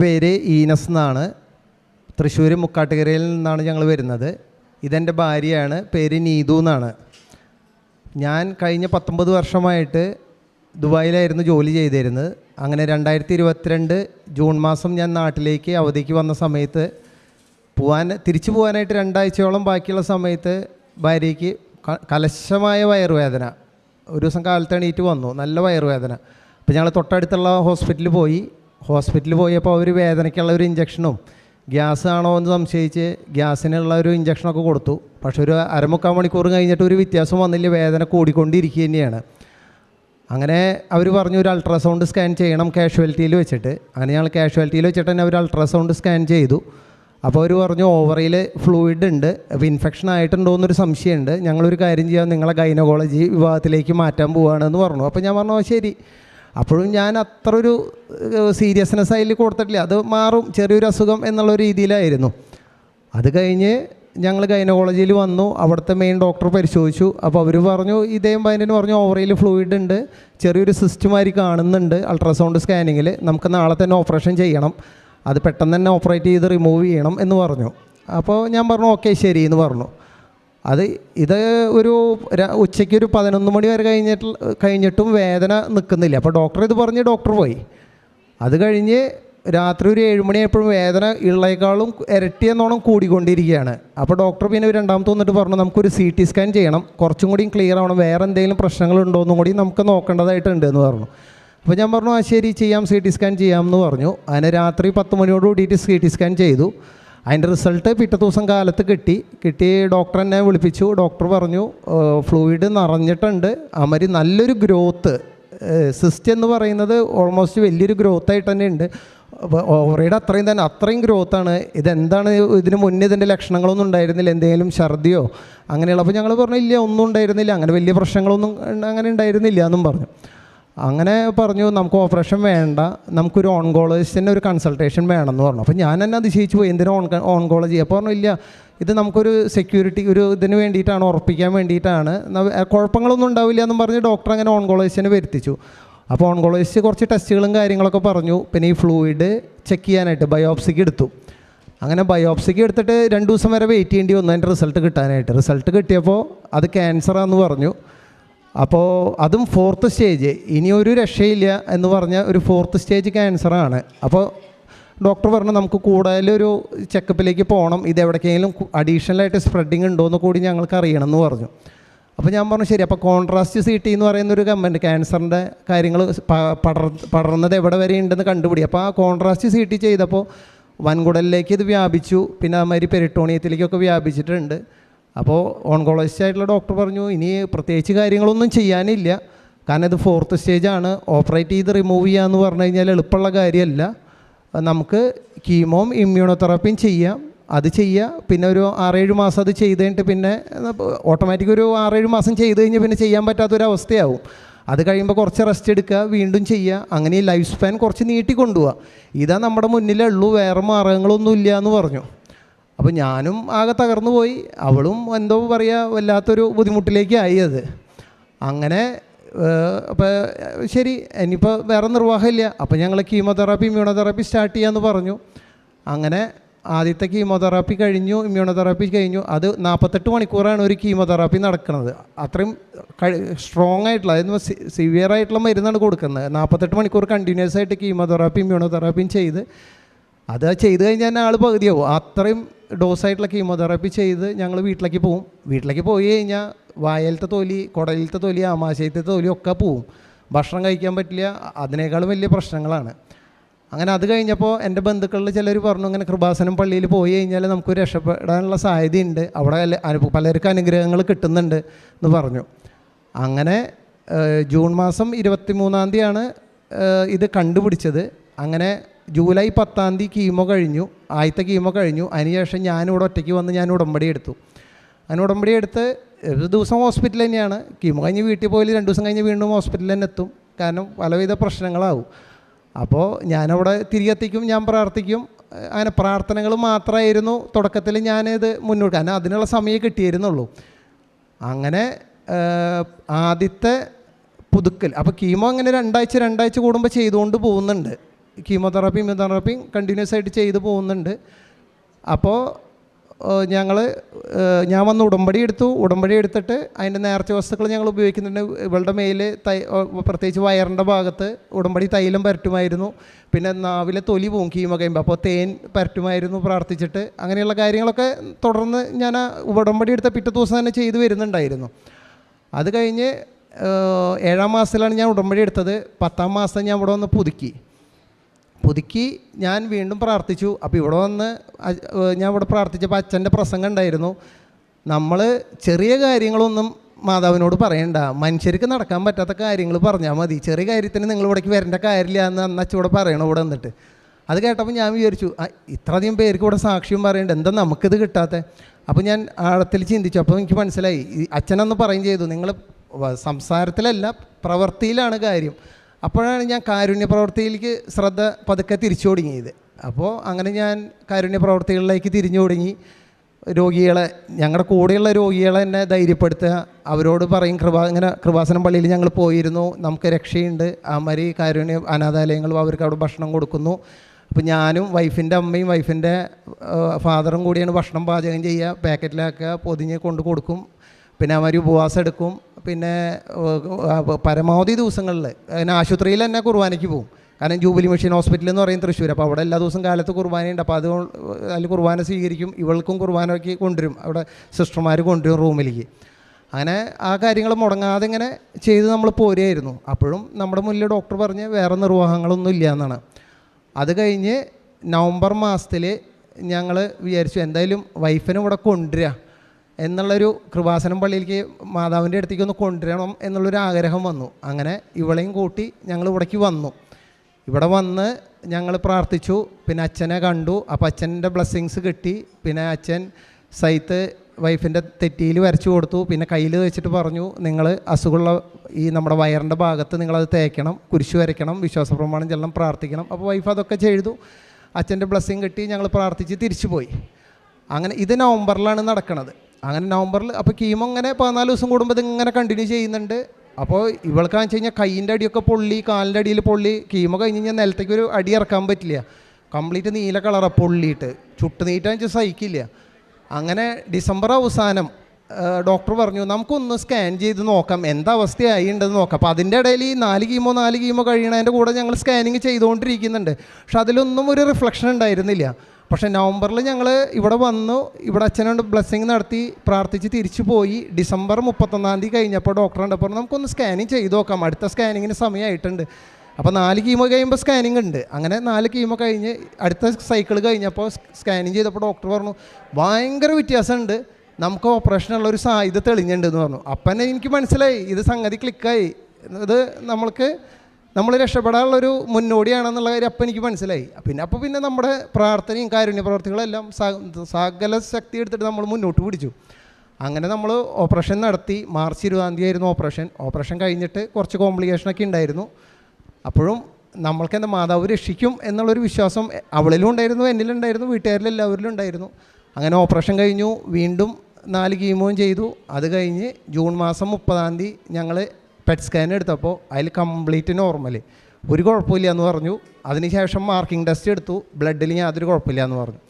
പേര് ഈനസ് എന്നാണ്. തൃശ്ശൂർ മുക്കാട്ടുകരയിൽ നിന്നാണ് ഞങ്ങൾ വരുന്നത്. ഇതെന്റെ ഭാര്യയാണ് പേര് നീതു എന്നാണ്. ഞാൻ കഴിഞ്ഞ പത്തൊമ്പത് വർഷമായിട്ട് ദുബായിലായിരുന്നു ജോലി ചെയ്തിരുന്നത്. അങ്ങനെ രണ്ടായിരത്തി ഇരുപത്തിരണ്ട് ജൂൺ മാസം ഞാൻ നാട്ടിലേക്ക് അവധിക്ക് വന്ന സമയത്ത് പോവാൻ തിരിച്ചു പോകാനായിട്ട് രണ്ടാഴ്ചയോളം ബാക്കിയുള്ള സമയത്ത് ഭാര്യയ്ക്ക് കലശമായ വയറുവേദന. ഒരു ദിവസം കാലത്ത് എണീറ്റ് വന്നു നല്ല വയറുവേദന. അപ്പോൾ ഞങ്ങൾ തൊട്ടടുത്തുള്ള ഹോസ്പിറ്റലിൽ പോയി. ഹോസ്പിറ്റലിൽ പോയപ്പോൾ അവർ വേദനയ്ക്കുള്ള ഒരു ഇഞ്ചക്ഷനും ഗ്യാസ് ആണോ എന്ന് സംശയിച്ച് ഗ്യാസിനുള്ള ഒരു ഇഞ്ചക്ഷനൊക്കെ കൊടുത്തു. പക്ഷെ ഒരു അരമുക്കാൽ മണിക്കൂർ കഴിഞ്ഞിട്ട് ഒരു വ്യത്യാസം വന്നില്ല വേദന കൂടിക്കൊണ്ടിരിക്കുക തന്നെയാണ്. അങ്ങനെ അവർ പറഞ്ഞു ഒരു അൾട്രാസൗണ്ട് സ്കാൻ ചെയ്യണം കാഷ്വാലിറ്റിയിൽ വെച്ചിട്ട്. അങ്ങനെ ഞങ്ങൾ കാഷ്വാലിറ്റിയിൽ വെച്ചിട്ട് തന്നെ അവർ അൾട്രാസൗണ്ട് സ്കാൻ ചെയ്തു. അപ്പോൾ അവർ പറഞ്ഞു ഓവറയിൽ ഫ്ലൂയിഡ് ഉണ്ട് അപ്പോൾ ഇൻഫെക്ഷൻ ആയിട്ടുണ്ടോ എന്നൊരു സംശയമുണ്ട്. ഞങ്ങളൊരു കാര്യം ചെയ്യാം നിങ്ങളെ ഗൈനക്കോളജി വിഭാഗത്തിലേക്ക് മാറ്റാൻ പോവുകയാണെന്ന് പറഞ്ഞു. അപ്പോൾ ഞാൻ പറഞ്ഞു ശരി. അപ്പോഴും ഞാൻ അത്ര ഒരു സീരിയസ്നെസ് അതിൽ കൊടുത്തിട്ടില്ല. അത് മാറും ചെറിയൊരു അസുഖം എന്നുള്ള രീതിയിലായിരുന്നു. അത് കഴിഞ്ഞ് ഞങ്ങൾ ഗൈനക്കോളജിയിൽ വന്നു. അവിടുത്തെ മെയിൻ ഡോക്ടർ പരിശോധിച്ചു. അപ്പോൾ അവർ പറഞ്ഞു ഇതേം പതിനു പറഞ്ഞു ഓവറയിൽ ഫ്ലൂയിഡ് ഉണ്ട്. ചെറിയൊരു സിസ്റ്റുമാരി കാണുന്നുണ്ട് അൾട്രാസൗണ്ട് സ്കാനിങ്ങിൽ നമുക്ക് നാളെ തന്നെ ഓപ്പറേഷൻ ചെയ്യണം. അത് പെട്ടെന്ന് തന്നെ ഓപ്പറേറ്റ് ചെയ്ത് റിമൂവ് ചെയ്യണം എന്ന് പറഞ്ഞു. അപ്പോൾ ഞാൻ പറഞ്ഞു ഓക്കെ ശരി എന്ന് പറഞ്ഞു. അത് ഇത് ഒരു ഉച്ചയ്ക്ക് ഒരു പതിനൊന്ന് മണി വരെ കഴിഞ്ഞിട്ട് കഴിഞ്ഞിട്ടും വേദന നിൽക്കുന്നില്ല. അപ്പോൾ ഡോക്ടർ ഇത് പറഞ്ഞ് ഡോക്ടർ പോയി. അത് കഴിഞ്ഞ് രാത്രി ഒരു ഏഴ് മണിയായപ്പോഴും വേദന ഉള്ളേക്കാളും ഇരട്ടിയെന്നോണം കൂടിക്കൊണ്ടിരിക്കുകയാണ്. അപ്പോൾ ഡോക്ടർ പിന്നെ രണ്ടാമത്തെ വന്നിട്ട് പറഞ്ഞു നമുക്കൊരു സി ടി സ്കാൻ ചെയ്യണം. കുറച്ചും കൂടി ക്ലിയർ ആവണം. വേറെ എന്തെങ്കിലും പ്രശ്നങ്ങളുണ്ടോ എന്നും കൂടി നമുക്ക് നോക്കേണ്ടതായിട്ടുണ്ട് എന്ന് പറഞ്ഞു. അപ്പോൾ ഞാൻ പറഞ്ഞു ആ ശരി ചെയ്യാം. സി ടി സ്കാൻ ചെയ്യാം എന്ന് പറഞ്ഞു. അതിന് രാത്രി പത്ത് മണിയോട് കൂടിയിട്ട് സി ടി സ്കാൻ ചെയ്തു. അതിന്റെ റിസൾട്ട് പിറ്റേ ദിവസം കാലത്ത് കിട്ടി. കിട്ടി ഡോക്ടർ എന്നെ വിളിപ്പിച്ചു. ഡോക്ടർ പറഞ്ഞു ഫ്ലൂയിഡ് നിറഞ്ഞിട്ടുണ്ട്. അമരി നല്ലൊരു ഗ്രോത്ത് സിസ്റ്റ് എന്ന് പറയുന്നത് ഓൾമോസ്റ്റ് വലിയൊരു ഗ്രോത്ത് ആയിട്ട് തന്നെ ഉണ്ട് ഓവറേഡ് അത്രയും തന്നെ അത്രയും ഗ്രോത്താണ് ഇതെന്താണ് ഇതിന് മുന്നേ ഇതിന്റെ ലക്ഷണങ്ങളൊന്നും ഉണ്ടായിരുന്നില്ല. എന്തെങ്കിലും ഛർദിയോ അങ്ങനെയുള്ള അപ്പോൾ ഞങ്ങൾ പറഞ്ഞു ഇല്ല ഒന്നും ഉണ്ടായിരുന്നില്ല. അങ്ങനെ വലിയ പ്രശ്നങ്ങളൊന്നും അങ്ങനെ ഉണ്ടായിരുന്നില്ല എന്നും പറഞ്ഞു. അങ്ങനെ പറഞ്ഞു നമുക്ക് ഓപ്പറേഷൻ വേണ്ട. നമുക്കൊരു ഓൺകോളജിസ്റ്റിന്റെ ഒരു കൺസൾട്ടേഷൻ വേണമെന്ന് പറഞ്ഞു. അപ്പോൾ ഞാൻ തന്നെ അതിശയിച്ചു പോയി. എന്തിനാ ഓൺ ഓൺകോളജി? അപ്പോൾ പറഞ്ഞു ഇല്ല ഇത് നമുക്കൊരു സെക്യൂരിറ്റി ഒരു ഇതിന് വേണ്ടിയിട്ടാണ് ഉറപ്പിക്കാൻ വേണ്ടിയിട്ടാണ്. കുഴപ്പങ്ങളൊന്നും ഉണ്ടാവില്ല എന്നും പറഞ്ഞ് ഡോക്ടർ അങ്ങനെ ഓൺകോളജിസ്റ്റിനെ വരുത്തിച്ചു. അപ്പോൾ ഓൺകോളജിസ്റ്റ് കുറച്ച് ടെസ്റ്റുകളും കാര്യങ്ങളൊക്കെ പറഞ്ഞു. പിന്നെ ഈ ഫ്ലൂയിഡ് ചെക്ക് ചെയ്യാനായിട്ട് ബയോപ്സിക്ക് എടുത്തു. അങ്ങനെ ബയോപ്സിക്ക് എടുത്തിട്ട് രണ്ട് ദിവസം വരെ വെയിറ്റ് ചെയ്യേണ്ടി വന്നു. അതിന്റെ റിസൾട്ട് കിട്ടാനായിട്ട്. റിസൾട്ട് കിട്ടിയപ്പോൾ അത് ക്യാൻസറാന്ന് പറഞ്ഞു. അപ്പോൾ അതും ഫോർത്ത് സ്റ്റേജ് ഇനി ഒരു രക്ഷയില്ല എന്ന് പറഞ്ഞ ഒരു ഫോർത്ത് സ്റ്റേജ് ക്യാൻസറാണ് അപ്പോൾ ഡോക്ടർ പറഞ്ഞു നമുക്ക് കൂടുതലൊരു ചെക്കപ്പിലേക്ക് പോകണം ഇത് എവിടേക്കെങ്കിലും അഡീഷണലായിട്ട് സ്പ്രെഡിങ് ഉണ്ടോ എന്ന് കൂടി ഞങ്ങൾക്ക് അറിയണം എന്ന് പറഞ്ഞു. അപ്പോൾ ഞാൻ പറഞ്ഞു ശരി അപ്പോൾ കോൺട്രാസ്റ്റ് സി ടി എന്ന് പറയുന്ന ഒരു കമ്പനി ക്യാൻസറിന്റെ കാര്യങ്ങൾ പടർ പടർന്നത് എവിടെ വരെ ഉണ്ടെന്ന് കണ്ടുപിടി. അപ്പോൾ ആ കോൺട്രാസ്റ്റ് സി ടി ചെയ്തപ്പോൾ വൻകുടലിലേക്ക് ഇത് വ്യാപിച്ചു. പിന്നെ അതുമാതിരി പെരിട്ടോണിയത്തിലേക്കൊക്കെ വ്യാപിച്ചിട്ടുണ്ട്. അപ്പോൾ ഓൺകോളജിസ്റ്റ് ആയിട്ടുള്ള ഡോക്ടർ പറഞ്ഞു ഇനി പ്രത്യേകിച്ച് കാര്യങ്ങളൊന്നും ചെയ്യാനില്ല. കാരണം ഇത് ഫോർത്ത് സ്റ്റേജാണ് ഓപ്പറേറ്റ് ചെയ്ത് റിമൂവ് ചെയ്യുക എന്ന് പറഞ്ഞു കഴിഞ്ഞാൽ എളുപ്പമുള്ള കാര്യമല്ല. നമുക്ക് കീമോം ഇമ്മ്യൂണോതെറാപ്പിയും ചെയ്യാം. അത് ചെയ്യുക പിന്നെ ഒരു ആറേഴ് മാസം അത് ചെയ്ത് കഴിഞ്ഞിട്ട് പിന്നെ ഓട്ടോമാറ്റിക് ഒരു ആറേഴ് മാസം ചെയ്ത് കഴിഞ്ഞ് പിന്നെ ചെയ്യാൻ പറ്റാത്തൊരവസ്ഥയാവും. അത് കഴിയുമ്പോൾ കുറച്ച് റെസ്റ്റ് എടുക്കുക വീണ്ടും ചെയ്യുക. അങ്ങനെ ലൈഫ് സ്പാൻ കുറച്ച് നീട്ടി കൊണ്ടുപോവുക ഇതാ നമ്മുടെ മുന്നിലുള്ളൂ വേറെ മാർഗങ്ങളൊന്നും ഇല്ല എന്ന് പറഞ്ഞു. അപ്പോൾ ഞാനും ആകെ തകർന്നു പോയി. അവളും എന്തോ പറയുക വല്ലാത്തൊരു ബുദ്ധിമുട്ടിലേക്ക് ആയി അത്. അങ്ങനെ അപ്പോൾ ശരി ഇനിയിപ്പോൾ വേറെ നിർവാഹമില്ല. അപ്പോൾ ഞങ്ങൾ കീമോതെറാപ്പി ഇമ്മ്യൂണോതെറാപ്പി സ്റ്റാർട്ട് ചെയ്യാമെന്ന് പറഞ്ഞു. അങ്ങനെ ആദ്യത്തെ കീമോതെറാപ്പി കഴിഞ്ഞു ഇമ്മ്യൂണോതെറാപ്പി കഴിഞ്ഞു. അത് നാൽപ്പത്തെട്ട് മണിക്കൂറാണ് ഒരു കീമോതെറാപ്പി നടക്കുന്നത് അത്രയും സ്ട്രോങ് ആയിട്ടുള്ള അതായത് സിവിയർ ആയിട്ടുള്ള മരുന്നാണ് കൊടുക്കുന്നത്. നാൽപ്പത്തെട്ട് മണിക്കൂർ കണ്ടിന്യൂസ് ആയിട്ട് കീമോതെറാപ്പി ഇമ്മ്യൂണോതെറാപ്പിയും ചെയ്ത് അത് ചെയ്ത് കഴിഞ്ഞാൽ ആൾ പകുതിയാവും. അത്രയും ഡോസായിട്ടുള്ള കീമോതെറാപ്പി ചെയ്ത് ഞങ്ങൾ വീട്ടിലേക്ക് പോവും. വീട്ടിലേക്ക് പോയി കഴിഞ്ഞാൽ വായലത്തെ തൊലി കുടലിലത്തെ തൊലി ആമാശയത്തെ തൊലി ഒക്കെ പോവും. ഭക്ഷണം കഴിക്കാൻ പറ്റില്ല. അതിനേക്കാളും വലിയ പ്രശ്നങ്ങളാണ്. അങ്ങനെ അത് കഴിഞ്ഞപ്പോൾ എന്റെ ബന്ധുക്കളിൽ ചിലർ പറഞ്ഞു ഇങ്ങനെ കൃപാസനം പള്ളിയിൽ പോയി കഴിഞ്ഞാൽ നമുക്ക് രക്ഷപ്പെടാനുള്ള സാധ്യതയുണ്ട്. അവിടെ പലർക്കും അനുഗ്രഹങ്ങൾ കിട്ടുന്നുണ്ട് എന്ന് പറഞ്ഞു. അങ്ങനെ ജൂൺ മാസം ഇരുപത്തി മൂന്നാം തീയതിയാണ് ഇത് കണ്ടുപിടിച്ചത്. അങ്ങനെ ജൂലൈ പത്താം തീയതി കീമോ കഴിഞ്ഞു. ആദ്യത്തെ കീമോ കഴിഞ്ഞു. അതിനുശേഷം ഞാനിവിടെ ഒറ്റയ്ക്ക് വന്ന് ഞാൻ ഉടമ്പടി എടുത്തു. അതിന് ഉടമ്പടി എടുത്ത് ഒരു ദിവസം ഹോസ്പിറ്റലിൽ തന്നെയാണ്. കീമോ കഴിഞ്ഞ് വീട്ടിൽ പോയി രണ്ട് ദിവസം കഴിഞ്ഞ് വീണ്ടും ഹോസ്പിറ്റലിൽ തന്നെ എത്തും. കാരണം പലവിധ പ്രശ്നങ്ങളാവും. അപ്പോൾ ഞാനവിടെ തിരികെത്തിക്കും ഞാൻ പ്രാർത്ഥിക്കും. അങ്ങനെ പ്രാർത്ഥനകൾ മാത്രമായിരുന്നു തുടക്കത്തിൽ ഞാനിത് മുന്നോട്ട് കാരണം അതിനുള്ള സമയം കിട്ടിയിരുന്നുള്ളൂ. അങ്ങനെ ആദ്യത്തെ പുതുക്കൽ. അപ്പോൾ കീമോ അങ്ങനെ രണ്ടാഴ്ച രണ്ടാഴ്ച കൂടുമ്പോൾ ചെയ്തുകൊണ്ട് പോകുന്നുണ്ട്. കീമോതെറാപ്പിയും മെതോതെറാപ്പിയും കണ്ടിന്യൂസ് ആയിട്ട് ചെയ്തു പോകുന്നുണ്ട്. അപ്പോൾ ഞങ്ങൾ ഞാൻ വന്ന് ഉടമ്പടി എടുത്തു. ഉടമ്പടി എടുത്തിട്ട് അതിന്റെ നേർച്ച വസ്തുക്കൾ ഞങ്ങൾ ഉപയോഗിക്കുന്നുണ്ട്. ഇവളുടെ മേൽ തൈ പ്രത്യേകിച്ച് വയറിന്റെ ഭാഗത്ത് ഉടമ്പടി തൈലം പരട്ടുമായിരുന്നു. പിന്നെ നാവിലെ തൊലി പോവും കീമ കഴിയുമ്പോൾ അപ്പോൾ തേൻ പരട്ടുമായിരുന്നു പ്രാർത്ഥിച്ചിട്ട്. അങ്ങനെയുള്ള കാര്യങ്ങളൊക്കെ തുടർന്ന് ഞാൻ ആ ഉടമ്പടി എടുത്ത പിറ്റേ ദിവസം തന്നെ ചെയ്തു വരുന്നുണ്ടായിരുന്നു. അത് കഴിഞ്ഞ് ഏഴാം മാസത്തിലാണ് ഞാൻ ഉടമ്പടി എടുത്തത്. പത്താം മാസം ഞാൻ ഇവിടെ വന്ന് പുതുക്കി. പുതുക്കി ഞാൻ വീണ്ടും പ്രാർത്ഥിച്ചു. അപ്പോൾ ഇവിടെ വന്ന് ഞാൻ ഇവിടെ പ്രാർത്ഥിച്ചപ്പോൾ അച്ഛന്റെ പ്രസംഗം ഉണ്ടായിരുന്നു. നമ്മൾ ചെറിയ കാര്യങ്ങളൊന്നും മാതാവിനോട് പറയണ്ട. മനുഷ്യർക്ക് നടക്കാൻ പറ്റാത്ത കാര്യങ്ങൾ പറഞ്ഞാൽ മതി. ചെറിയ കാര്യത്തിന് നിങ്ങൾ ഇവിടേക്ക് വരേണ്ട കാര്യമില്ല എന്ന് അന്ന് ഇവിടെ പറയണം ഇവിടെ വന്നിട്ട്. അത് കേട്ടപ്പോൾ ഞാൻ വിചാരിച്ചു ഇത്ര ഇത്രയധികം പേർക്ക് ഇവിടെ സാക്ഷ്യം പറയണ്ട. എന്താ നമുക്കിത് കിട്ടാത്ത? അപ്പോൾ ഞാൻ ആഴത്തിൽ ചിന്തിച്ചു. അപ്പോൾ എനിക്ക് മനസ്സിലായി. അച്ഛനന്ന് പറയും ചെയ്തു നിങ്ങൾ സംസാരത്തിലല്ല പ്രവൃത്തിയിലാണ് കാര്യം. അപ്പോഴാണ് ഞാൻ കാരുണ്യ പ്രവൃത്തിയിലേക്ക് ശ്രദ്ധ പതുക്കെ തിരിച്ചു തുടങ്ങിയത് അപ്പോൾ അങ്ങനെ ഞാൻ കാരുണ്യ പ്രവൃത്തികളിലേക്ക് തിരിഞ്ഞു തുടങ്ങി രോഗികളെ ഞങ്ങളുടെ കൂടെയുള്ള രോഗികളെ എന്നെ ധൈര്യപ്പെടുത്തുക. അവരോട് പറയും കൃപാ ഇങ്ങനെ കൃപാസനം പള്ളിയിൽ ഞങ്ങൾ പോയിരുന്നു. നമുക്ക് രക്ഷയുണ്ട്. അമരി കാരുണ്യ അനാഥാലയങ്ങളും അവർക്ക് അവിടെ ഭക്ഷണം കൊടുക്കുന്നു. അപ്പോൾ ഞാനും വൈഫിന്റെ അമ്മയും വൈഫിന്റെ ഫാദറും കൂടിയാണ് ഭക്ഷണം പാചകം ചെയ്യുക. പാക്കറ്റിലാക്കുക പൊതിഞ്ഞ് കൊണ്ട് കൊടുക്കും. പിന്നെ അവർ ഉപവാസം എടുക്കും. പിന്നെ പരമാവധി ദിവസങ്ങളിൽ അതിന് ആശുപത്രിയിൽ തന്നെ കുർബാനയ്ക്ക് പോകും. കാരണം ജൂബിലി മെഷീൻ ഹോസ്പിറ്റൽ എന്ന് പറയും തൃശ്ശൂർ അപ്പോൾ അവിടെ എല്ലാ ദിവസവും കാലത്ത് കുർബാനയുണ്ട്. അപ്പോൾ അത് അതിൽ കുർബാന സ്വീകരിക്കും. ഇവൾക്കും കുർബാനയ്ക്ക് കൊണ്ടുവരും. അവിടെ സിസ്റ്റർമാർ കൊണ്ടുവരും റൂമിലേക്ക്. അങ്ങനെ ആ കാര്യങ്ങൾ മുടങ്ങാതെ ഇങ്ങനെ ചെയ്ത് നമ്മൾ പോരുമായിരുന്നു അപ്പോഴും നമ്മുടെ മുന്നിൽ ഡോക്ടർ പറഞ്ഞ് വേറെ നിർവാഹങ്ങളൊന്നും ഇല്ല എന്നാണ്. അത് കഴിഞ്ഞ് നവംബർ മാസത്തിൽ ഞങ്ങൾ വിചാരിച്ചു എന്തായാലും വൈഫിനെ ഇവിടെ കൊണ്ടുവരിക എന്നുള്ളൊരു കൃപാസനം പള്ളിയിലേക്ക് മാതാവിന്റെ അടുത്തേക്ക് ഒന്ന് കൊണ്ടുവരണം എന്നുള്ളൊരു ആഗ്രഹം വന്നു. അങ്ങനെ ഇവളെയും കൂട്ടി ഞങ്ങൾ ഇവിടേക്ക് വന്നു. ഇവിടെ വന്ന് ഞങ്ങൾ പ്രാർത്ഥിച്ചു പിന്നെ അച്ഛനെ കണ്ടു. അപ്പം അച്ഛന്റെ ബ്ലെസ്സിങ്സ് കിട്ടി. പിന്നെ അച്ഛൻ സൈത്ത് വൈഫിന്റെ തെറ്റിയിൽ വരച്ചു കൊടുത്തു. പിന്നെ കയ്യിൽ വെച്ചിട്ട് പറഞ്ഞു നിങ്ങൾ അസുഖമുള്ള ഈ നമ്മുടെ വയറിന്റെ ഭാഗത്ത് നിങ്ങളത് തേക്കണം കുരിശു വരയ്ക്കണം വിശ്വാസ പ്രമാണം ചെല്ലണം പ്രാർത്ഥിക്കണം. അപ്പോൾ വൈഫ് അതൊക്കെ ചെയ്തു. അച്ഛന്റെ ബ്ലെസ്സിങ് കിട്ടി ഞങ്ങൾ പ്രാർത്ഥിച്ച് തിരിച്ചു പോയി അങ്ങനെ ഇത് നവംബറിലാണ് നടക്കുന്നത് അങ്ങനെ നവംബറിൽ അപ്പോൾ കീമോ ഇങ്ങനെ പതിനാല് ദിവസം കൂടുമ്പോൾ ഇതിങ്ങനെ കണ്ടിന്യൂ ചെയ്യുന്നുണ്ട്. അപ്പോൾ ഇവൾക്ക് വെച്ച് കഴിഞ്ഞാൽ കൈയിന്റെ അടിയൊക്കെ പൊള്ളി കാലിന്റെ അടിയിൽ പൊള്ളി കീമോ കഴിഞ്ഞ് കഴിഞ്ഞാൽ നിലത്തേക്ക് ഒരു അടി ഇറക്കാൻ പറ്റില്ല. കംപ്ലീറ്റ് നീല കളറാണ് പൊള്ളിയിട്ട് ചുട്ട് നീറ്റാൻ വെച്ചാൽ സഹിക്കില്ല. അങ്ങനെ ഡിസംബർ അവസാനം ഡോക്ടർ പറഞ്ഞു നമുക്കൊന്ന് സ്കാൻ ചെയ്ത് നോക്കാം എന്താ അവസ്ഥയായി ഉണ്ടെന്ന് നോക്കാം. അപ്പോൾ അതിന്റെ ഇടയിൽ ഈ നാല് കീമോ നാല് കീമോ കഴിയണതിന്റെ കൂടെ ഞങ്ങൾ സ്കാനിങ് ചെയ്തുകൊണ്ടിരിക്കുന്നുണ്ട് പക്ഷെ അതിലൊന്നും ഒരു റിഫ്ലക്ഷൻ ഉണ്ടായിരുന്നില്ല. പക്ഷേ നവംബറിൽ ഞങ്ങൾ ഇവിടെ വന്നു. ഇവിടെ അച്ഛനോട് ബ്ലെസ്സിങ് നടത്തി പ്രാർത്ഥിച്ച് തിരിച്ചു പോയി. ഡിസംബർ മുപ്പത്തൊന്നാം തീയതി കഴിഞ്ഞപ്പോൾ ഡോക്ടർ കണ്ടപ്പോൾ നമുക്കൊന്ന് സ്കാനിങ് ചെയ്ത് നോക്കാം. അടുത്ത സ്കാനിങ്ങിന് സമയമായിട്ടുണ്ട്. അപ്പോൾ നാല് കീമോ കഴിയുമ്പോൾ സ്കാനിങ് ഉണ്ട്. അങ്ങനെ നാല് കീമോ കഴിഞ്ഞ് അടുത്ത സൈക്കിൾ കഴിഞ്ഞപ്പോൾ സ്കാനിങ് ചെയ്തപ്പോൾ ഡോക്ടർ പറഞ്ഞു ഭയങ്കര വ്യത്യാസമുണ്ട്. നമുക്ക് ഓപ്പറേഷനുള്ള ഒരു സാധ്യത തെളിഞ്ഞുണ്ട് എന്ന് പറഞ്ഞു. അപ്പം എനിക്ക് മനസ്സിലായി. ഇത് സംഗതി ക്ലിക്കായി ഇത് നമ്മൾക്ക് നമ്മൾ രക്ഷപ്പെടാനുള്ളൊരു മുന്നോടിയാണെന്നുള്ള കാര്യം അപ്പം എനിക്ക് മനസ്സിലായി. പിന്നെ അപ്പോൾ പിന്നെ നമ്മുടെ പ്രാർത്ഥനയും കാരുണ്യ പ്രവർത്തികളെല്ലാം സകല ശക്തി എടുത്തിട്ട് നമ്മൾ മുന്നോട്ട് പിടിച്ചു. അങ്ങനെ നമ്മൾ ഓപ്പറേഷൻ നടത്തി. മാർച്ച് ഇരുപതാം തീയതി ആയിരുന്നു ഓപ്പറേഷൻ. ഓപ്പറേഷൻ കഴിഞ്ഞിട്ട് കുറച്ച് കോംപ്ലിക്കേഷനൊക്കെ ഉണ്ടായിരുന്നു. അപ്പോഴും നമ്മൾക്ക് എന്റെ മാതാവ് രക്ഷിക്കും എന്നുള്ളൊരു വിശ്വാസം അവളിലും ഉണ്ടായിരുന്നു എന്നിലുണ്ടായിരുന്നു വീട്ടുകാരിലെല്ലാവരിലും ഉണ്ടായിരുന്നു. അങ്ങനെ ഓപ്പറേഷൻ കഴിഞ്ഞു. വീണ്ടും നാല് കീമോയും ചെയ്തു. അത് കഴിഞ്ഞ് ജൂൺ മാസം മുപ്പതാം തീയതി ഞങ്ങൾ പെറ്റ് സ്കാൻ എടുത്തപ്പോൾ അതിൽ കംപ്ലീറ്റ് നോർമൽ ഒരു കുഴപ്പമില്ല എന്ന് പറഞ്ഞു. അതിനുശേഷം മാർക്കിംഗ് ടെസ്റ്റ് എടുത്തു. ബ്ലഡിൽ യാതൊരു കുഴപ്പമില്ല എന്ന് പറഞ്ഞു.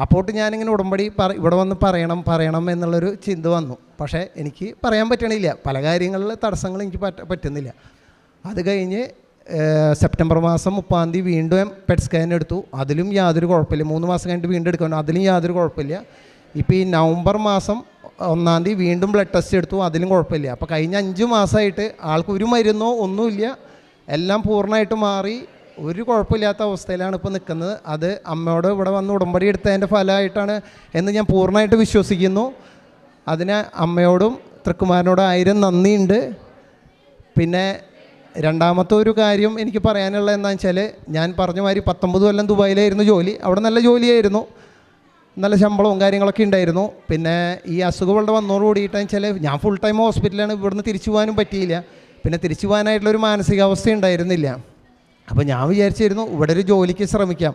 അപ്പോട്ട് ഞാനിങ്ങനെ ഉടമ്പടി പറ ഇവിടെ വന്ന് പറയണം പറയണം എന്നുള്ളൊരു ചിന്ത വന്നു. പക്ഷേ എനിക്ക് പറയാൻ പറ്റണില്ല. പല കാര്യങ്ങളിൽ തടസ്സങ്ങൾ എനിക്ക് പറ്റ പറ്റുന്നില്ല. അത് കഴിഞ്ഞ് സെപ്റ്റംബർ മാസം മുപ്പാം തീയതി വീണ്ടും പെറ്റ് സ്കാൻ എടുത്തു. അതിലും യാതൊരു കുഴപ്പമില്ല. മൂന്ന് മാസം കഴിഞ്ഞിട്ട് വീണ്ടും എടുക്കണം അതിലും യാതൊരു കുഴപ്പമില്ല. ഇപ്പോൾ ഈ നവംബർ മാസം ഒന്നാം തീയതി വീണ്ടും ബ്ലഡ് ടെസ്റ്റ് എടുത്തു അതിലും കുഴപ്പമില്ല. അപ്പോൾ കഴിഞ്ഞ അഞ്ച് മാസമായിട്ട് ആൾക്ക് ഒരു മരുന്നോ ഒന്നുമില്ല. എല്ലാം പൂർണമായിട്ട് മാറി. ഒരു കുഴപ്പമില്ലാത്ത അവസ്ഥയിലാണ് ഇപ്പോൾ നിൽക്കുന്നത്. അത് അമ്മയോട് ഇവിടെ വന്ന് ഉടമ്പടി എടുത്തതിന്റെ ഫലമായിട്ടാണ് എന്ന് ഞാൻ പൂർണമായിട്ട് വിശ്വസിക്കുന്നു. അതിന് അമ്മയോടും തൃക്കുമാരനോടും ആയിരം നന്ദിയുണ്ട്. പിന്നെ രണ്ടാമത്തെ ഒരു കാര്യം എനിക്ക് പറയാനുള്ളത് എന്താണെന്ന് വെച്ചാൽ ഞാൻ പറഞ്ഞ മാതിരി പത്തൊമ്പത് കൊല്ലം ദുബായിലായിരുന്നു ജോലി. അവിടെ നല്ല ജോലിയായിരുന്നു. നല്ല ശമ്പളവും കാര്യങ്ങളൊക്കെ ഉണ്ടായിരുന്നു. പിന്നെ ഈ അസുഖങ്ങളുടെ ഇവിടെ വന്നോട് കൂടിയിട്ട് വെച്ചാൽ ഞാൻ ഫുൾ ടൈം ഹോസ്പിറ്റലാണ് ഇവിടുന്ന് തിരിച്ചു പോകാനും പറ്റിയില്ല. പിന്നെ തിരിച്ചു പോകാനായിട്ടുള്ളൊരു മാനസികാവസ്ഥ ഉണ്ടായിരുന്നില്ല. അപ്പോൾ ഞാൻ വിചാരിച്ചിരുന്നു ഇവിടെ ഒരു ജോലിക്ക് ശ്രമിക്കാം.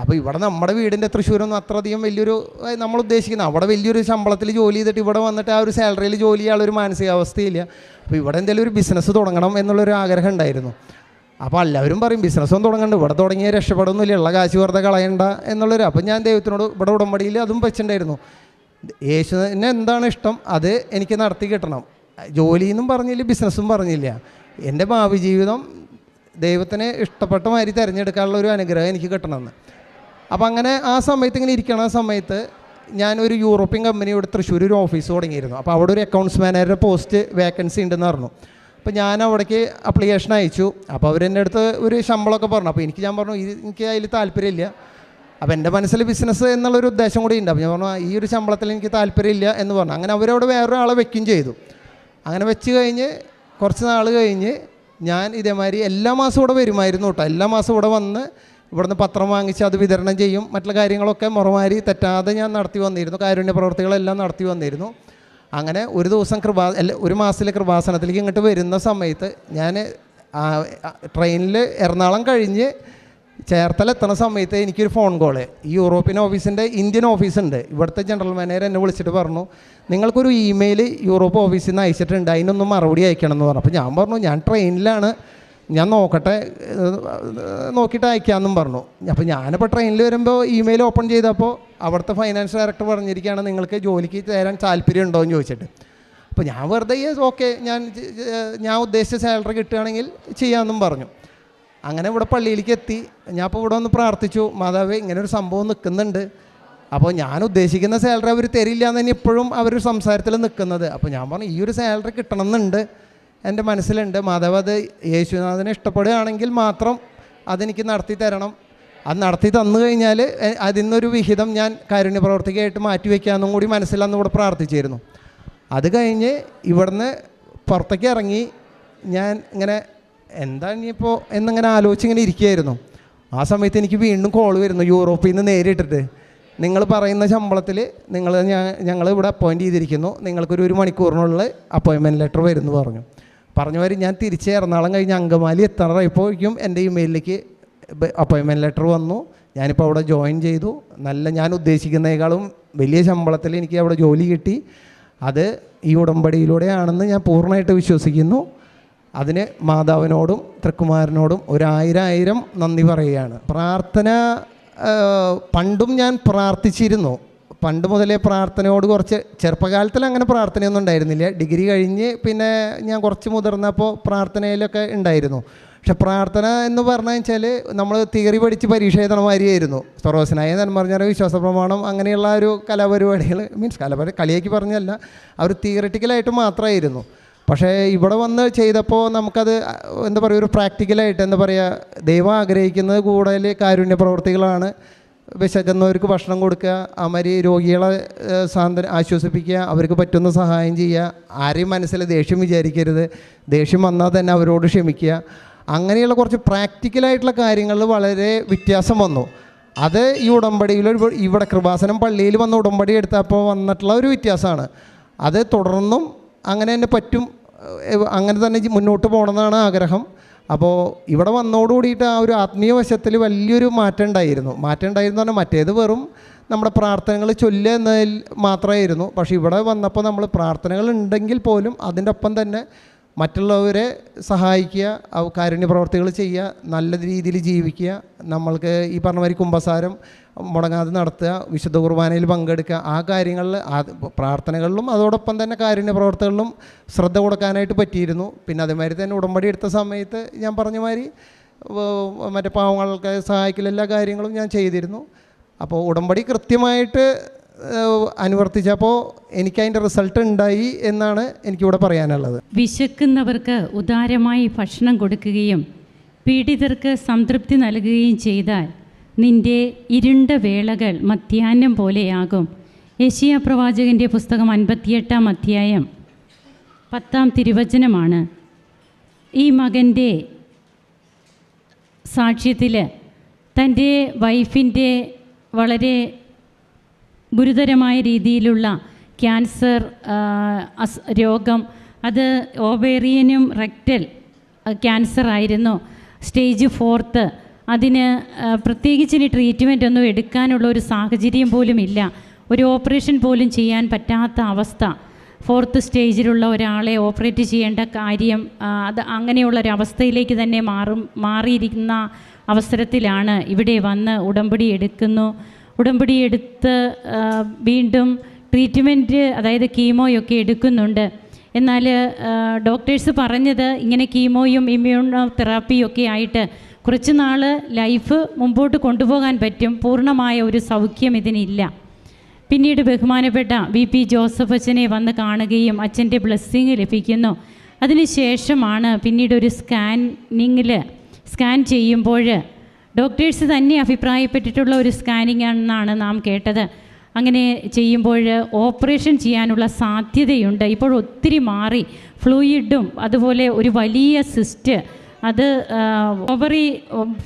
അപ്പോൾ ഇവിടെ നമ്മുടെ വീടിന്റെ തൃശ്ശൂരൊന്നും അത്രയധികം വലിയൊരു നമ്മൾ ഉദ്ദേശിക്കുന്ന അവിടെ വലിയൊരു ശമ്പളത്തിൽ ജോലി ചെയ്തിട്ട് ഇവിടെ വന്നിട്ട് ആ ഒരു സാലറിയിൽ ജോലി ചെയ്യാനുള്ളൊരു മാനസികാവസ്ഥയില്ല. അപ്പോൾ ഇവിടെ എന്തെങ്കിലും ഒരു ബിസിനസ് തുടങ്ങണം എന്നുള്ളൊരു ആഗ്രഹം ഉണ്ടായിരുന്നു. അപ്പോൾ എല്ലാവരും പറയും ബിസിനസ്സും തുടങ്ങണ്ട ഇവിടെ തുടങ്ങിയ രക്ഷപ്പെടുന്നില്ല ഉള്ള കാശ് വെറുതെ കളയണ്ട എന്നുള്ളൊരു അപ്പം ഞാൻ ദൈവത്തിനോട് ഇവിടെ ഉടമ്പടിയിൽ അതും വെച്ചിട്ടുണ്ടായിരുന്നു. യേശുവിന് എന്താണ് ഇഷ്ടം? അത് എനിക്ക് നടത്തി കിട്ടണം. ജോലിയെന്നും പറഞ്ഞില്ല ബിസിനസ്സും പറഞ്ഞില്ല. എന്റെ ഭാവി ജീവിതം ദൈവത്തിന് ഇഷ്ടപ്പെട്ട മാതിരി തിരഞ്ഞെടുക്കാനുള്ള ഒരു അനുഗ്രഹം എനിക്ക് കിട്ടണമെന്ന്. അപ്പോൾ അങ്ങനെ ആ സമയത്ത് ഇങ്ങനെ ഇരിക്കണ സമയത്ത് ഞാൻ ഒരു യൂറോപ്യൻ കമ്പനിയുടെ തൃശ്ശൂർ ഒരു ഓഫീസ് തുടങ്ങിയിരുന്നു. അപ്പോൾ അവിടെ ഒരു അക്കൗണ്ട്സ് മാനേജറുടെ പോസ്റ്റ് വേക്കൻസി ഉണ്ടെന്ന് പറഞ്ഞു. അപ്പോൾ ഞാൻ അവിടേക്ക് അപ്ലിക്കേഷൻ അയച്ചു. അപ്പോൾ അവർ അവരെന്റെ അടുത്ത് ഒരു ശമ്പളമൊക്കെ പറഞ്ഞു. അപ്പോൾ എനിക്ക് ഞാൻ പറഞ്ഞു ഇത് എനിക്ക് അതിൽ താല്പര്യമില്ല. അപ്പോൾ എന്റെ മനസ്സിൽ ബിസിനസ് എന്നുള്ളൊരു ഉദ്ദേശം കൂടി ഉണ്ട്. അപ്പോൾ ഞാൻ പറഞ്ഞു ഈ ഒരു ശമ്പളത്തിൽ എനിക്ക് താല്പര്യമില്ല എന്ന് പറഞ്ഞു. അങ്ങനെ അവരവിടെ വേറൊരാളെ വെക്കുകയും ചെയ്തു. അങ്ങനെ വെച്ച് കഴിഞ്ഞ് കുറച്ച് നാൾ കഴിഞ്ഞ് ഞാൻ ഇതേമാതിരി എല്ലാ മാസവും ഇവിടെ വരുമായിരുന്നു കേട്ടോ. എല്ലാ മാസവും ഇവിടെ വന്ന് ഇവിടുന്ന് പത്രം വാങ്ങിച്ച് അത് വിതരണം ചെയ്യും. മറ്റുള്ള കാര്യങ്ങളൊക്കെ മുറമാരി തെറ്റാതെ ഞാൻ നടത്തി വന്നിരുന്നു. കാരുണ്യ പ്രവർത്തികളെല്ലാം നടത്തി വന്നിരുന്നു. അങ്ങനെ ഒരു ദിവസം കൃപാ ഒരു മാസത്തിലെ കൃപാസനത്തിലേക്ക് ഇങ്ങോട്ട് വരുന്ന സമയത്ത് ഞാൻ ട്രെയിനിൽ എറണാകുളം കഴിഞ്ഞ് ചേർത്തല എത്തണ സമയത്ത് എനിക്കൊരു ഫോൺ കോൾ ഈ യൂറോപ്യൻ ഓഫീസിന്റെ ഇന്ത്യൻ ഓഫീസുണ്ട്. ഇവിടുത്തെ ജനറൽ മാനേജർ എന്നെ വിളിച്ചിട്ട് പറഞ്ഞു നിങ്ങൾക്കൊരു ഇമെയിൽ യൂറോപ്പ് ഓഫീസിൽ നിന്ന് അയച്ചിട്ടുണ്ട്. അതിനൊന്നും മറുപടി അയക്കണം എന്ന് പറഞ്ഞു. അപ്പോൾ ഞാൻ പറഞ്ഞു ഞാൻ ട്രെയിനിലാണ് ഞാൻ നോക്കട്ടെ നോക്കിയിട്ട് അയക്കാമെന്നും പറഞ്ഞു. അപ്പോൾ ഞാനിപ്പോൾ ട്രെയിനിൽ വരുമ്പോൾ ഇമെയിൽ ഓപ്പൺ ചെയ്തപ്പോൾ അവിടുത്തെ ഫൈനാൻസ് ഡയറക്ടർ പറഞ്ഞിരിക്കുകയാണ് നിങ്ങൾക്ക് ജോലിക്ക് തരാൻ താല്പര്യം ഉണ്ടോ? എന്ന് ചോദിച്ചിട്ട്. അപ്പോൾ ഞാൻ വെറുതെ ഓക്കെ ഞാൻ ഞാൻ ഉദ്ദേശിച്ച സാലറി കിട്ടുകയാണെങ്കിൽ ചെയ്യാമെന്നും പറഞ്ഞു. അങ്ങനെ ഇവിടെ പള്ളിയിലേക്ക് എത്തി. ഞാൻ അപ്പോൾ ഇവിടെ ഒന്ന് പ്രാർത്ഥിച്ചു മാതാവ് ഇങ്ങനെ ഒരു സംഭവം നിൽക്കുന്നുണ്ട്. അപ്പോൾ ഞാൻ ഉദ്ദേശിക്കുന്ന സാലറി അവർ തരില്ല എന്ന് തന്നെ ഇപ്പോഴും അവർ സംസാരത്തിൽ നിൽക്കുന്നത്. അപ്പോൾ ഞാൻ പറഞ്ഞു ഈ ഒരു സാലറി കിട്ടണമെന്നുണ്ട്. എന്റെ മനസ്സിലുണ്ട് മാധവ് അത് യേശുനാഥനെ ഇഷ്ടപ്പെടുകയാണെങ്കിൽ മാത്രം അതെനിക്ക് നടത്തി തരണം. അത് നടത്തി തന്നു കഴിഞ്ഞാൽ അതിന്നൊരു വിഹിതം ഞാൻ കാരുണ്യ പ്രവർത്തികയായിട്ട് മാറ്റി വയ്ക്കാമെന്നും കൂടി മനസ്സിൽ അന്ന് ഇവിടെ പ്രാർത്ഥിച്ചിരുന്നു. അത് കഴിഞ്ഞ് ഇവിടുന്ന് പുറത്തേക്ക് ഇറങ്ങി ഞാൻ ഇങ്ങനെ എന്താ ഇനിയിപ്പോൾ എന്നിങ്ങനെ ആലോചിച്ചിങ്ങനെ ഇരിക്കുകയായിരുന്നു. ആ സമയത്ത് എനിക്ക് വീണ്ടും കോൾ വരുന്നു യൂറോപ്പിൽ നിന്ന് നേരിട്ടിട്ട്. നിങ്ങൾ പറയുന്ന ശമ്പളത്തിൽ നിങ്ങൾ ഞങ്ങൾ ഇവിടെ അപ്പോയിന്റ് ചെയ്തിരിക്കുന്നു. നിങ്ങൾക്കൊരു ഒരു മണിക്കൂറിനുള്ളിൽ അപ്പോയിൻമെന്റ് ലെറ്റർ വരുന്നു പറഞ്ഞു. പറഞ്ഞു മാതിരി ഞാൻ തിരിച്ച് എറണാകുളം കഴിഞ്ഞ് അങ്കമാലി എത്താറായപ്പോഴേക്കും എന്റെ ഇമെയിലിലേക്ക് അപ്പോയിൻമെന്റ് ലെറ്റർ വന്നു. ഞാനിപ്പോൾ അവിടെ ജോയിൻ ചെയ്തു. നല്ല ഞാൻ ഉദ്ദേശിക്കുന്നതിനേക്കാളും വലിയ ശമ്പളത്തിൽ എനിക്ക് അവിടെ ജോലി കിട്ടി. അത് ഈ ഉടമ്പടിയിലൂടെയാണെന്ന് ഞാൻ പൂർണമായിട്ട് വിശ്വസിക്കുന്നു. അതിന് മാതാവിനോടും തൃക്കുമാരനോടും ഒരായിരം നന്ദി പറയുകയാണ്. പ്രാർത്ഥന പണ്ടും ഞാൻ പ്രാർത്ഥിച്ചിരുന്നു. പണ്ട് മുതലേ പ്രാർത്ഥനയോട് കുറച്ച് ചെറുപ്പകാലത്തിൽ അങ്ങനെ പ്രാർത്ഥനയൊന്നും ഉണ്ടായിരുന്നില്ല. ഡിഗ്രി കഴിഞ്ഞ് പിന്നെ ഞാൻ കുറച്ച് മുതിർന്നപ്പോൾ പ്രാർത്ഥനയിലൊക്കെ ഉണ്ടായിരുന്നു. പക്ഷെ പ്രാർത്ഥന എന്ന് പറഞ്ഞു വെച്ചാൽ നമ്മൾ തിയറി പഠിച്ച് പരീക്ഷ എഴുതണ മാതിരിയായിരുന്നു. സ്വർവസനായ പറഞ്ഞാൽ വിശ്വാസ പ്രമാണം അങ്ങനെയുള്ള ഒരു കലാപരിപാടികൾ മീൻസ് കലാപരി കളിയാക്കി പറഞ്ഞല്ല അവർ തിയറിറ്റിക്കലായിട്ട് മാത്രമായിരുന്നു. പക്ഷേ ഇവിടെ വന്ന് ചെയ്തപ്പോൾ നമുക്കത് എന്താ പറയുക ഒരു പ്രാക്ടിക്കലായിട്ട് എന്താ പറയുക ദൈവം ആഗ്രഹിക്കുന്നത് കൂടുതൽ കാരുണ്യ പ്രവർത്തികളാണ് വിശക്കുന്നവർക്ക് ഭക്ഷണം കൊടുക്കുക അമരി രോഗികളെ സാന്ത ആശ്വസിപ്പിക്കുക അവർക്ക് പറ്റുന്ന സഹായം ചെയ്യുക. ആരെയും മനസ്സിൽ ദേഷ്യം വിചാരിക്കരുത്. ദേഷ്യം വന്നാൽ തന്നെ അവരോട് ക്ഷമിക്കുക. അങ്ങനെയുള്ള കുറച്ച് പ്രാക്ടിക്കലായിട്ടുള്ള കാര്യങ്ങളിൽ വളരെ വ്യത്യാസം വന്നു. അത് ഈ ഉടമ്പടിയിൽ ഇവിടെ കൃപാസനം പള്ളിയിൽ വന്ന ഉടമ്പടി എടുത്തപ്പോൾ വന്നിട്ടുള്ള ഒരു വ്യത്യാസമാണ്. അത് തുടർന്നും അങ്ങനെ തന്നെ പറ്റും. അങ്ങനെ തന്നെ മുന്നോട്ട് പോകണമെന്നാണ് ആഗ്രഹം. അപ്പോൾ ഇവിടെ വന്നോടുകൂടിയിട്ട് ആ ഒരു ആത്മീയ വശത്തിൽ വലിയൊരു മാറ്റം ഉണ്ടായിരുന്നു. മാറ്റം ഉണ്ടായിരുന്നു പറഞ്ഞാൽ മറ്റേത് വെറും നമ്മുടെ പ്രാർത്ഥനകൾ ചൊല്ലുക എന്നതിൽ മാത്രമായിരുന്നു. പക്ഷേ ഇവിടെ വന്നപ്പോൾ നമ്മൾ പ്രാർത്ഥനകൾ ഉണ്ടെങ്കിൽ പോലും അതിന്റെ ഒപ്പം തന്നെ മറ്റുള്ളവരെ സഹായിക്കുക കാരുണ്യ പ്രവർത്തികൾ ചെയ്യുക നല്ല രീതിയിൽ ജീവിക്കുക. നമ്മൾക്ക് ഈ പറഞ്ഞ മാതിരി കുമ്പസാരം മുടങ്ങാതെ നടത്തുക വിശുദ്ധ കുർബാനയിൽ പങ്കെടുക്കുക. ആ കാര്യങ്ങളിൽ പ്രാർത്ഥനകളിലും അതോടൊപ്പം തന്നെ കാരുണ്യ പ്രവർത്തകളിലും ശ്രദ്ധ കൊടുക്കാനായിട്ട് പറ്റിയിരുന്നു. പിന്നെ അതേമാതിരി തന്നെ ഉടമ്പടി എടുത്ത സമയത്ത് ഞാൻ പറഞ്ഞ മാതിരി മറ്റേ പാവങ്ങൾക്ക് സഹായിക്കൽ എല്ലാ കാര്യങ്ങളും ഞാൻ ചെയ്തിരുന്നു. അപ്പോൾ ഉടമ്പടി കൃത്യമായിട്ട് അനുവർത്തിച്ചപ്പോൾ എനിക്ക് അതിന്റെ റിസൾട്ട് ഉണ്ടായി എന്നാണ് എനിക്കിവിടെ പറയാനുള്ളത്. വിശക്കുന്നവർക്ക് ഉദാരമായി ഭക്ഷണം കൊടുക്കുകയും പീഡിതർക്ക് സംതൃപ്തി നൽകുകയും ചെയ്താൽ നിന്റെ ഇരുണ്ട വേളകൾ മധ്യാഹ്നം പോലെയാകും. യശിയ പ്രവാചകന്റെ പുസ്തകം അൻപത്തിയെട്ടാം അധ്യായം പത്താം തിരുവചനമാണ്. ഈ മകന്റെ സാക്ഷ്യത്തിൽ തന്റെ വൈഫിന്റെ വളരെ ഗുരുതരമായ രീതിയിലുള്ള ക്യാൻസർ രോഗം അത് ഓവേറിയനും റെക്റ്റൽ ക്യാൻസർ ആയിരുന്നു. സ്റ്റേജ് ഫോർത്ത് അതിന് ആ, പ്രത്യേകിച്ച് ഇനി ട്രീറ്റ്മെന്റ് ഒന്നും എടുക്കാനുള്ള ഒരു സാഹചര്യം പോലും ഇല്ല. ഒരു ഓപ്പറേഷൻ പോലും ചെയ്യാൻ പറ്റാത്ത അവസ്ഥ. ഫോർത്ത് സ്റ്റേജിലുള്ള ഒരാളെ ഓപ്പറേറ്റ് ചെയ്യേണ്ട കാര്യം അത് അങ്ങനെയുള്ള ഒരു അവസ്ഥയിലേക്ക് തന്നെ മാറും മാറിയിരിക്കുന്ന അവസരത്തിലാണ് ഇവിടെ വന്ന് ഉടമ്പടി എടുക്കുന്നു. ഉടമ്പടി എടുത്ത് വീണ്ടും ട്രീറ്റ്മെന്റ് അതായത് കീമോയൊക്കെ എടുക്കുന്നുണ്ട്. എന്നാൽ ഡോക്ടേഴ്സ് പറഞ്ഞത് ഇങ്ങനെ കീമോയും ഇമ്മ്യൂണോ തെറാപ്പിയും ഒക്കെ ആയിട്ട് കുറച്ച് നാൾ ലൈഫ് മുമ്പോട്ട് കൊണ്ടുപോകാൻ പറ്റും. പൂർണമായ ഒരു സൗഖ്യം ഇതിനില്ല. പിന്നീട് ബഹുമാനപ്പെട്ട വി പി ജോസഫ് അച്ഛനെ വന്ന് കാണുകയും അച്ഛന്റെ ബ്ലെസ്സിങ് ലഭിക്കുന്നു. അതിനുശേഷമാണ് പിന്നീട് ഒരു സ്കാനിങ്ങിൽ സ്കാൻ ചെയ്യുമ്പോൾ ഡോക്ടേഴ്സ് തന്നെ അഭിപ്രായപ്പെട്ടിട്ടുള്ള ഒരു സ്കാനിങ് ആണെന്നാണ് നാം കേട്ടത്. അങ്ങനെ ചെയ്യുമ്പോൾ ഓപ്പറേഷൻ ചെയ്യാനുള്ള സാധ്യതയുണ്ട്. ഇപ്പോൾ ഒത്തിരി മാറി. ഫ്ലൂയിഡും അതുപോലെ ഒരു വലിയ സിസ്റ്റ് അത് ഓവറി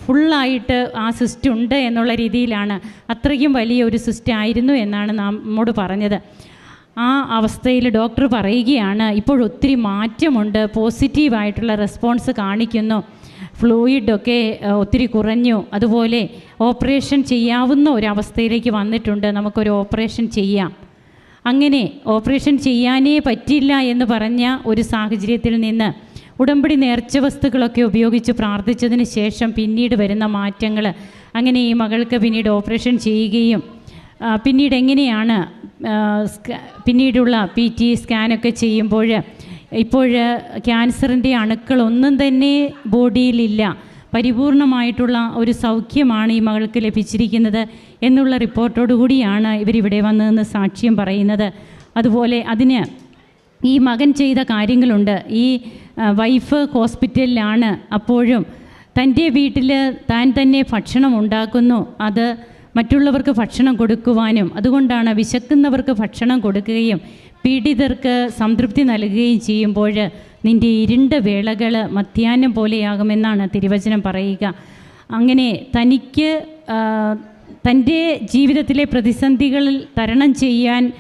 ഫുള്ളായിട്ട് ആ സിസ്റ്റ് ഉണ്ട് എന്നുള്ള രീതിയിലാണ് അത്രയ്ക്കും വലിയ ഒരു സിസ്റ്റ് ആയിരുന്നു എന്നാണ് നമ്മോട് പറഞ്ഞത്. ആ അവസ്ഥയിൽ ഡോക്ടർ പറയുകയാണ് ഇപ്പോൾ ഒത്തിരി മാറ്റമുണ്ട് പോസിറ്റീവായിട്ടുള്ള റെസ്പോൺസ് കാണിക്കുന്നു. ഫ്ലൂയിഡൊക്കെ ഒത്തിരി കുറഞ്ഞു. അതുപോലെ ഓപ്പറേഷൻ ചെയ്യാവുന്ന ഒരവസ്ഥയിലേക്ക് വന്നിട്ടുണ്ട്. നമുക്കൊരു ഓപ്പറേഷൻ ചെയ്യാം. അങ്ങനെ ഓപ്പറേഷൻ ചെയ്യാനേ പറ്റില്ല എന്ന് പറഞ്ഞ ഒരു സാഹചര്യത്തിൽ നിന്ന് ഉടമ്പടി നേർച്ച വസ്തുക്കളൊക്കെ ഉപയോഗിച്ച് പ്രാർത്ഥിച്ചതിന് ശേഷം പിന്നീട് വരുന്ന മാറ്റങ്ങൾ. അങ്ങനെ ഈ മകൾക്ക് പിന്നീട് ഓപ്പറേഷൻ ചെയ്യുകയും പിന്നീട് എങ്ങനെയാണ് പിന്നീടുള്ള പി ടി സ്കാനൊക്കെ ചെയ്യുമ്പോൾ ഇപ്പോൾ ക്യാൻസറിന്റെ അണുക്കളൊന്നും തന്നെ ബോഡിയിലില്ല. പരിപൂർണമായിട്ടുള്ള ഒരു സൗഖ്യമാണ് ഈ മകൾക്ക് ലഭിച്ചിരിക്കുന്നത് എന്നുള്ള റിപ്പോർട്ടോടു കൂടിയാണ് ഇവരിവിടെ വന്നതെന്ന് സാക്ഷ്യം പറയുന്നത്. അതുപോലെ അതിന് ഈ മകൻ ചെയ്ത കാര്യങ്ങളുണ്ട്. ഈ വൈഫ് ഹോസ്പിറ്റലിലാണ് അപ്പോഴും. തന്റെ വീട്ടിൽ താൻ തന്നെ ഭക്ഷണം ഉണ്ടാക്കുന്നു. അത് മറ്റുള്ളവർക്ക് ഭക്ഷണം കൊടുക്കുവാനും അതുകൊണ്ടാണ് വിശക്കുന്നവർക്ക് ഭക്ഷണം കൊടുക്കുകയും പീഡിതർക്ക് സംതൃപ്തി നൽകുകയും ചെയ്യുമ്പോൾ നിന്റെ ഇരുണ്ട വേളകൾ മധ്യാഹ്നം പോലെയാകുമെന്നാണ് തിരുവചനം പറയുക. അങ്ങനെ തനിക്ക് തന്റെ ജീവിതത്തിലെ പ്രതിസന്ധികളിൽ തരണം ചെയ്യാൻ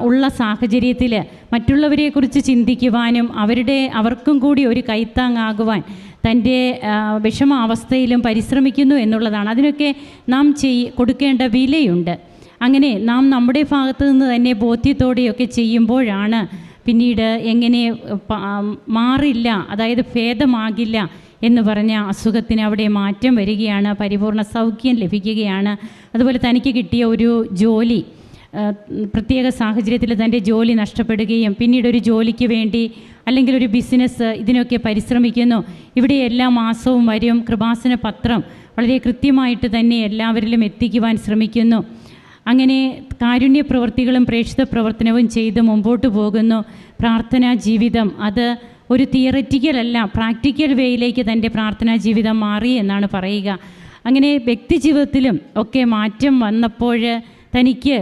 ഉള്ള സാഹചര്യത്തിൽ മറ്റുള്ളവരെക്കുറിച്ച് ചിന്തിക്കുവാനും അവരുടെ അവർക്കും കൂടി ഒരു കൈത്താങ്ങാകുവാൻ തന്റെ വിഷമ അവസ്ഥയിലും പരിശ്രമിക്കുന്നു എന്നുള്ളതാണ്. അതിനൊക്കെ നാം ചെയ് കൊടുക്കേണ്ട വിലയുണ്ട്. അങ്ങനെ നാം നമ്മുടെ ഭാഗത്തു നിന്ന് തന്നെ ബോധ്യത്തോടെയൊക്കെ ചെയ്യുമ്പോഴാണ് പിന്നീട് എങ്ങനെ മാറില്ല അതായത് ഭേദമാകില്ല എന്ന് പറഞ്ഞ അസുഖത്തിന് അവിടെ മാറ്റം വരികയാണ് പരിപൂർണ സൗഖ്യം ലഭിക്കുകയാണ്. അതുപോലെ തനിക്ക് കിട്ടിയ ഒരു ജോലി പ്രത്യേക സാഹചര്യത്തിൽ തന്റെ ജോലി നഷ്ടപ്പെടുകയും പിന്നീട് ഒരു ജോലിക്ക് വേണ്ടി അല്ലെങ്കിൽ ഒരു ബിസിനസ് ഇതിനൊക്കെ പരിശ്രമിക്കുന്നു. ഇവിടെ എല്ലാ മാസവും വരും കൃപാസന പത്രം വളരെ കൃത്യമായിട്ട് തന്നെ എല്ലാവരിലും എത്തിക്കുവാൻ ശ്രമിക്കുന്നു. അങ്ങനെ കാരുണ്യ പ്രവൃത്തികളും പ്രേക്ഷിത പ്രവർത്തനവും ചെയ്ത് മുമ്പോട്ട് പോകുന്നു. പ്രാർത്ഥനാ ജീവിതം അത് ഒരു തിയററ്റിക്കൽ അല്ല പ്രാക്ടിക്കൽ വേയിലേക്ക് തന്റെ പ്രാർത്ഥനാ ജീവിതം മാറി എന്നാണ് പറയുക. അങ്ങനെ വ്യക്തി ജീവിതത്തിലും ഒക്കെ മാറ്റം വന്നപ്പോൾ തനിക്ക്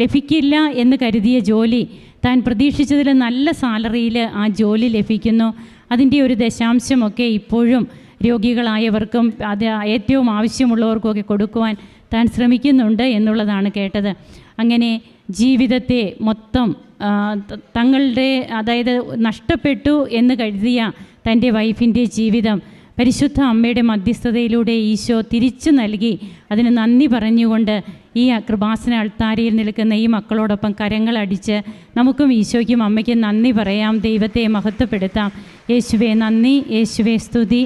ലഭിക്കില്ല എന്ന് കരുതിയ ജോലി താൻ പ്രതീക്ഷിച്ചതിൽ നല്ല സാലറിയിൽ ആ ജോലി ലഭിക്കുന്നു. അതിന്റെ ഒരു ദശാംശമൊക്കെ ഇപ്പോഴും രോഗികളായവർക്കും അത് ഏറ്റവും ആവശ്യമുള്ളവർക്കുമൊക്കെ കൊടുക്കുവാൻ താൻ ശ്രമിക്കുന്നുണ്ട് എന്നുള്ളതാണ് കേട്ടത്. അങ്ങനെ ജീവിതത്തെ മൊത്തം തങ്ങളുടെ അതായത് നഷ്ടപ്പെട്ടു എന്ന് കരുതിയ തന്റെ വൈഫിന്റെ ജീവിതം പരിശുദ്ധ അമ്മയുടെ മധ്യസ്ഥതയിലൂടെ ഈശോ തിരിച്ചു നൽകി. അതിന് നന്ദി പറഞ്ഞുകൊണ്ട് ഈ കൃപാസന അൾത്താരയിൽ നിൽക്കുന്ന ഈ മക്കളോടൊപ്പം കരങ്ങളടിച്ച് നമുക്കും ഈശോയ്ക്കും അമ്മയ്ക്കും നന്ദി പറയാം. ദൈവത്തെ മഹത്വപ്പെടുത്താം. യേശുവേ നന്ദി. യേശുവേ സ്തുതി.